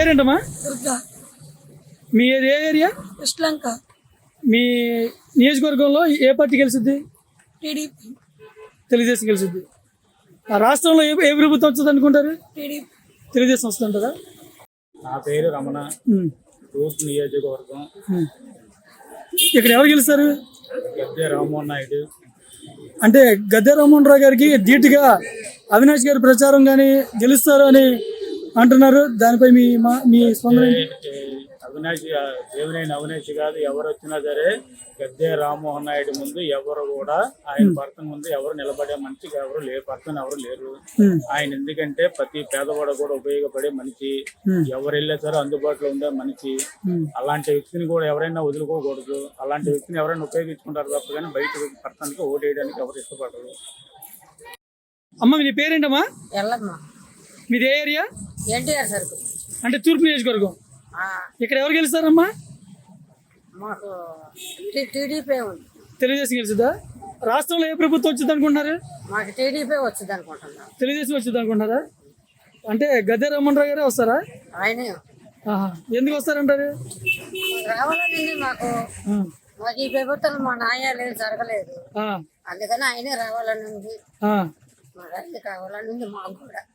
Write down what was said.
పేరేంటమ్మా? దుర్గా. మీ ఏ ఏరియా? శ్రీలంక మీ నియోజకవర్గంలో ఏ పార్టీ గెలిచిద్ది టీడీపీ. తెలుగుదేశం గెలిచిద్ది ఆ రాష్ట్రంలో ఏ ఏ ప్రభుత్వం వస్తుంది అనుకుంటారు? టీడీపీ. తెలుగుదేశం వస్తుంటుందా నా పేరు రమణ. నియోజకవర్గం. ఇక్కడ ఎవరు గెలుస్తారు? గద్దె రామ్మోహన్ నాయుడు. అంటే గద్దె రామ్మోహన్ రావు గారికి ధీటుగా అవినాష్ గారి ప్రచారం కానీ గెలుస్తారు అని అంటున్నారు. దానిపై మీ మా- మీ స్పందన అవినాష్ దేవినేని అవినాష్ కాదు ఎవరు వచ్చినా సరే గద్దె రామ్మోహన్ నాయుడు ముందు ఎవరు కూడా ఆయన భర్త ముందు ఎవరు నిలబడే మనిషిగా ఎవరు లేరు భర్తను ఎవరు లేరు. ఆయన ఎందుకంటే ప్రతి పేదవాడు కూడా ఉపయోగపడే మనిషి. ఎవరు వెళ్ళా సరే అందుబాటులో ఉండే మనిషి. అలాంటి వ్యక్తిని కూడా ఎవరైనా వదులుకోకూడదు. అలాంటి వ్యక్తిని ఎవరైనా ఉపయోగించుకుంటారు తప్ప కానీ బయట భర్తనికి ఓటు వేయడానికి ఎవరు ఇష్టపడరు. అమ్మ మీ పేరేంటమ్మా? మీది ఏ ఏరియా? ఎన్టీఆర్ సరుకు అంటే తూర్పు నియోజకవర్గం. ఇక్కడ ఎవరు గెలుస్తారమ్మా? మాకు టీడీపీ ఉంది. తెలుగుదేశం గెలుస్తుందా? రాష్ట్రంలో ఏ ప్రభుత్వం వచ్చింది అనుకుంటున్నారు? మాకు టీడీపీ వచ్చింది అనుకుంటున్నాం. తెలుగుదేశం వచ్చింది అనుకుంటున్నారా? అంటే గద్దె రామ్మోహన్ రావు గారే వస్తారా? ఆయనే. ఎందుకు వస్తారంటారు? రావాలని మాకు. మాకు ఈ ప్రభుత్వం మా నాయాలు ఏం జరగలేదు. అందుకని ఆయనే రావాలని ఉంది అది కావాలని ఉంది మాకు కూడా.